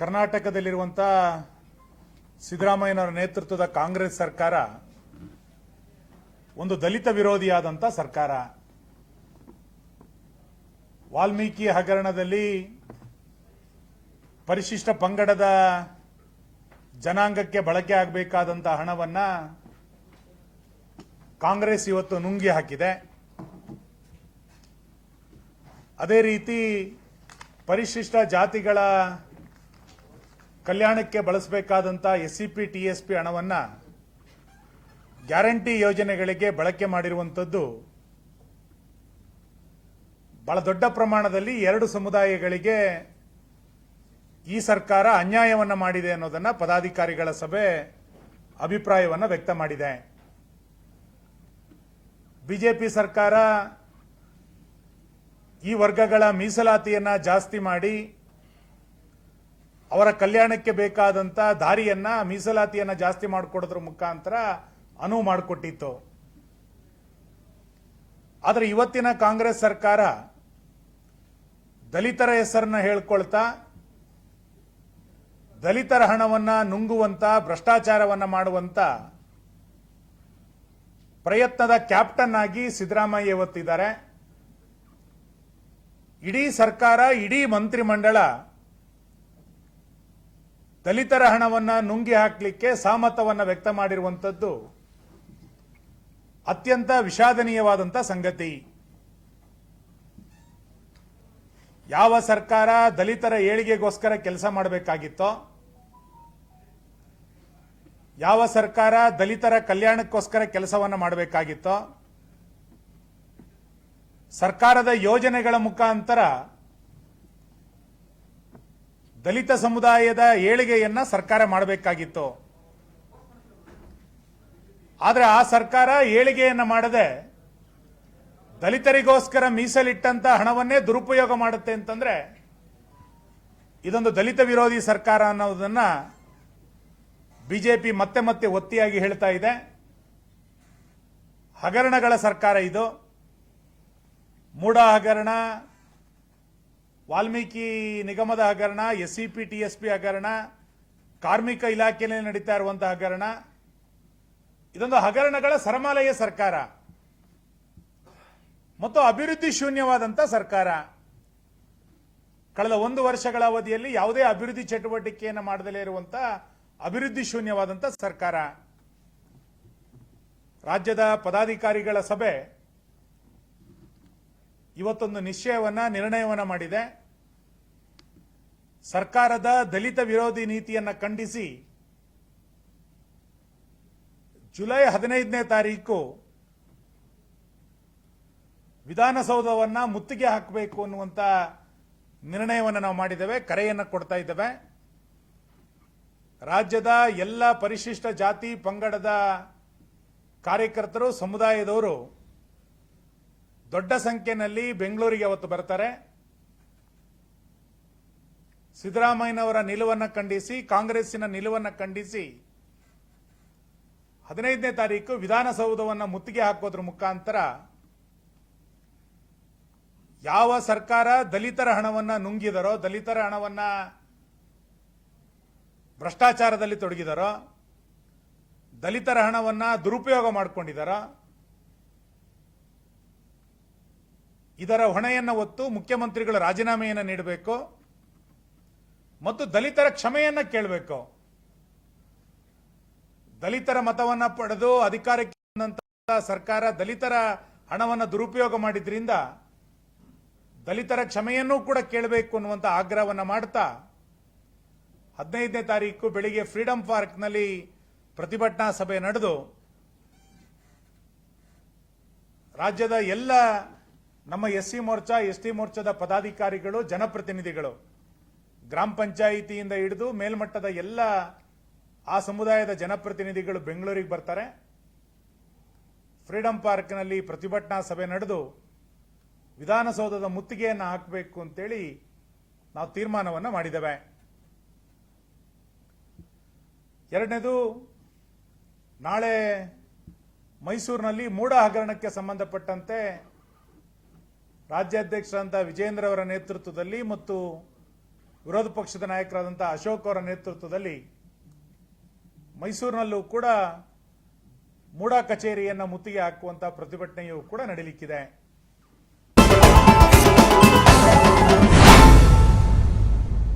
ಕರ್ನಾಟಕದಲ್ಲಿರುವಂಥ ಸಿದ್ದರಾಮಯ್ಯನವರ ನೇತೃತ್ವದ ಕಾಂಗ್ರೆಸ್ ಸರ್ಕಾರ ಒಂದು ದಲಿತ ವಿರೋಧಿಯಾದಂಥ ಸರ್ಕಾರ. ವಾಲ್ಮೀಕಿ ಹಗರಣದಲ್ಲಿ ಪರಿಶಿಷ್ಟ ಪಂಗಡದ ಜನಾಂಗಕ್ಕೆ ಬಳಕೆ ಆಗಬೇಕಾದಂಥ ಹಣವನ್ನ ಕಾಂಗ್ರೆಸ್ ಇವತ್ತು ನುಂಗಿ ಹಾಕಿದೆ. ಅದೇ ರೀತಿ ಪರಿಶಿಷ್ಟ ಜಾತಿಗಳ ಕಲ್ಯಾಣಕ್ಕೆ ಬಳಸಬೇಕಾದಂಥ S C P T S P ಹಣವನ್ನು ಗ್ಯಾರಂಟಿ ಯೋಜನೆಗಳಿಗೆ ಬಳಕೆ ಮಾಡಿರುವಂಥದ್ದು ಬಹಳ ದೊಡ್ಡ ಪ್ರಮಾಣದಲ್ಲಿ ಎರಡು ಸಮುದಾಯಗಳಿಗೆ ಈ ಸರ್ಕಾರ ಅನ್ಯಾಯವನ್ನು ಮಾಡಿದೆ ಅನ್ನೋದನ್ನ ಪದಾಧಿಕಾರಿಗಳ ಸಭೆ ಅಭಿಪ್ರಾಯವನ್ನು ವ್ಯಕ್ತ ಮಾಡಿದೆ. ಬಿಜೆಪಿ ಸರ್ಕಾರ ಈ ವರ್ಗಗಳ ಮೀಸಲಾತಿಯನ್ನ ಜಾಸ್ತಿ ಮಾಡಿ ಅವರ ಕಲ್ಯಾಣಕ್ಕೆ ಬೇಕಾದಂತ ದಾರಿಯನ್ನ, ಮೀಸಲಾತಿಯನ್ನ ಜಾಸ್ತಿ ಮಾಡಿಕೊಡೋದ್ರ ಮುಖಾಂತರ ಅನುವು ಮಾಡಿಕೊಟ್ಟಿತ್ತು. ಆದರೆ ಇವತ್ತಿನ ಕಾಂಗ್ರೆಸ್ ಸರ್ಕಾರ ದಲಿತರ ಹೆಸರನ್ನ ಹೇಳ್ಕೊಳ್ತಾ, ದಲಿತರ ಹಣವನ್ನ ನುಂಗುವಂತ, ಭ್ರಷ್ಟಾಚಾರವನ್ನ ಮಾಡುವಂತ ಪ್ರಯತ್ನದ ಕ್ಯಾಪ್ಟನ್ ಆಗಿ ಸಿದ್ದರಾಮಯ್ಯ ಇವತ್ತಿದ್ದಾರೆ. ಇಡೀ ಸರ್ಕಾರ, ಇಡೀ ಮಂತ್ರಿಮಂಡಳ ದಲಿತರ ಹಣವನ್ನು ನುಂಗಿ ಹಾಕಲಿಕ್ಕೆ ಸಹಮತವನ್ನ ವ್ಯಕ್ತ ಮಾಡಿರುವಂಥದ್ದು ಅತ್ಯಂತ ವಿಷಾದನೀಯವಾದಂಥ ಸಂಗತಿ. ಯಾವ ಸರ್ಕಾರ ದಲಿತರ ಏಳಿಗೆಗೋಸ್ಕರ ಕೆಲಸ ಮಾಡಬೇಕಾಗಿತ್ತೋ, ಯಾವ ಸರ್ಕಾರ ದಲಿತರ ಕಲ್ಯಾಣಕ್ಕೋಸ್ಕರ ಕೆಲಸವನ್ನು ಮಾಡಬೇಕಾಗಿತ್ತೋ, ಸರ್ಕಾರದ ಯೋಜನೆಗಳ ಮುಖಾಂತರ ದಲಿತ ಸಮುದಾಯದ ಏಳಿಗೆಯನ್ನ ಸರ್ಕಾರ ಮಾಡಬೇಕಾಗಿತ್ತು. ಆದರೆ ಆ ಸರ್ಕಾರ ಏಳಿಗೆಯನ್ನ ಮಾಡದೆ ದಲಿತರಿಗೋಸ್ಕರ ಮೀಸಲಿಟ್ಟಂತ ಹಣವನ್ನೇ ದುರುಪಯೋಗ ಮಾಡುತ್ತೆ ಅಂತಂದ್ರೆ ಇದೊಂದು ದಲಿತ ವಿರೋಧಿ ಸರ್ಕಾರ ಅನ್ನೋದನ್ನ ಬಿಜೆಪಿ ಮತ್ತೆ ಮತ್ತೆ ಒತ್ತಿಯಾಗಿ ಹೇಳ್ತಾ ಇದೆ. ಹಗರಣಗಳ ಸರ್ಕಾರ ಇದು. ಮೂಡ ಹಗರಣ ವಾಲ್ಮೀಕಿ ನಿಗಮದ ಹಗರಣ S C P T S P ಹಗರಣ, ಕಾರ್ಮಿಕ ಇಲಾಖೆಯಲ್ಲಿ ನಡೀತಾ ಇರುವಂತಹ ಹಗರಣ. ಇದೊಂದು ಹಗರಣಗಳ ಸರಮಾಲಯ ಸರ್ಕಾರ. ಮತ್ತು ಅಭಿವೃದ್ಧಿ ಶೂನ್ಯವಾದಂಥ ಸರ್ಕಾರ. ಕಳೆದ ಒಂದು ವರ್ಷಗಳ ಅವಧಿಯಲ್ಲಿ ಯಾವುದೇ ಅಭಿವೃದ್ಧಿ ಚಟುವಟಿಕೆಯನ್ನು ಮಾಡದಲೇ ಇರುವಂತ ಅಭಿವೃದ್ಧಿ ಶೂನ್ಯವಾದಂಥ ಸರ್ಕಾರ. ರಾಜ್ಯದ ಪದಾಧಿಕಾರಿಗಳ ಸಭೆ ಇವತ್ತೊಂದು ನಿಶ್ಚಯವನ್ನ, ನಿರ್ಣಯವನ್ನ ಮಾಡಿದೆ. ಸರ್ಕಾರದ ದಲಿತ ವಿರೋಧಿ ನೀತಿಯನ್ನ ಖಂಡಿಸಿ ಜುಲೈ ಹದಿನೈದನೇ ತಾರೀಕು ವಿಧಾನಸೌಧವನ್ನ ಮುತ್ತಿಗೆ ಹಾಕಬೇಕು ಅನ್ನುವಂತ ನಿರ್ಣಯವನ್ನು ನಾವು ಮಾಡಿದ್ದೇವೆ, ಕರೆಯನ್ನು ಕೊಡ್ತಾ ಇದ್ದೇವೆ. ರಾಜ್ಯದ ಎಲ್ಲ ಪರಿಶಿಷ್ಟ ಜಾತಿ ಪಂಗಡದ ಕಾರ್ಯಕರ್ತರು, ಸಮುದಾಯದವರು ದೊಡ್ಡ ಸಂಖ್ಯೆಯಲ್ಲಿ ಬೆಂಗಳೂರಿಗೆ ಅವತ್ತು ಬರ್ತಾರೆ. ಸಿದ್ದರಾಮಯ್ಯನವರ ನಿಲುವನ್ನು ಖಂಡಿಸಿ, ಕಾಂಗ್ರೆಸ್ಸಿನ ನಿಲುವನ್ನು ಖಂಡಿಸಿ ಹದಿನೈದನೇ ತಾರೀಕು ವಿಧಾನಸೌಧವನ್ನು ಮುತ್ತಿಗೆ ಹಾಕೋದ್ರ ಮುಖಾಂತರ ಯಾವ ಸರ್ಕಾರ ದಲಿತರ ಹಣವನ್ನ ನುಂಗಿದರೋ, ದಲಿತರ ಹಣವನ್ನ ಭ್ರಷ್ಟಾಚಾರದಲ್ಲಿ ತೊಡಗಿದರೋ, ದಲಿತರ ಹಣವನ್ನ ದುರುಪಯೋಗ ಮಾಡಿಕೊಂಡಿದಾರೋ ಇದರ ಹೊಣೆಯನ್ನು ಒತ್ತು ಮುಖ್ಯಮಂತ್ರಿಗಳ ರಾಜೀನಾಮೆಯನ್ನು ನೀಡಬೇಕು ಮತ್ತು ದಲಿತರ ಕ್ಷಮೆಯನ್ನು ಕೇಳಬೇಕು. ದಲಿತರ ಮತವನ್ನ ಪಡೆದು ಅಧಿಕಾರಕ್ಕೆ ಬಂದಂತಹ ಸರ್ಕಾರ ದಲಿತರ ಹಣವನ್ನು ದುರುಪಯೋಗ ಮಾಡಿದ್ರಿಂದ ದಲಿತರ ಕ್ಷಮೆಯನ್ನೂ ಕೂಡ ಕೇಳಬೇಕು ಅನ್ನುವಂತ ಆಗ್ರಹವನ್ನ ಮಾಡ್ತಾ ಹದಿನೈದನೇ ತಾರೀಕು ಬೆಳಿಗ್ಗೆ ಫ್ರೀಡಂ ಪಾರ್ಕ್ನಲ್ಲಿ ಪ್ರತಿಭಟನಾ ಸಭೆ ನಡೆದು ರಾಜ್ಯದ ಎಲ್ಲ ನಮ್ಮ S C morcha, S T ಮೋರ್ಚಾದ ಪದಾಧಿಕಾರಿಗಳು, ಜನಪ್ರತಿನಿಧಿಗಳು ಗ್ರಾಮ ಪಂಚಾಯಿತಿಯಿಂದ ಹಿಡಿದು ಮೇಲ್ಮಟ್ಟದ ಎಲ್ಲ ಆ ಸಮುದಾಯದ ಜನಪ್ರತಿನಿಧಿಗಳು ಬೆಂಗಳೂರಿಗೆ ಬರ್ತಾರೆ. ಫ್ರೀಡಂ ಪಾರ್ಕ್ನಲ್ಲಿ ಪ್ರತಿಭಟನಾ ಸಭೆ ನಡೆದು ವಿಧಾನಸೌಧದ ಮುತ್ತಿಗೆಯನ್ನು ಹಾಕಬೇಕು ಅಂತೇಳಿ ನಾವು ತೀರ್ಮಾನವನ್ನು ಮಾಡಿದ್ದೇವೆ. ಎರಡನೇದು, ನಾಳೆ ಮೈಸೂರಿನಲ್ಲಿ ಮೂಡ ಹಗರಣಕ್ಕೆ ವಿರೋಧ ಪಕ್ಷದ ನಾಯಕರಾದಂಥ ಅಶೋಕ್ ಅವರ ನೇತೃತ್ವದಲ್ಲಿ ಮೈಸೂರಿನಲ್ಲೂ ಕೂಡ ಮೂಡಾ ಕಚೇರಿಯನ್ನು ಮುತ್ತಿಗೆ ಹಾಕುವಂಥ ಪ್ರತಿಭಟನೆಯೂ ಕೂಡ ನಡೀಲಿಕ್ಕಿದೆ.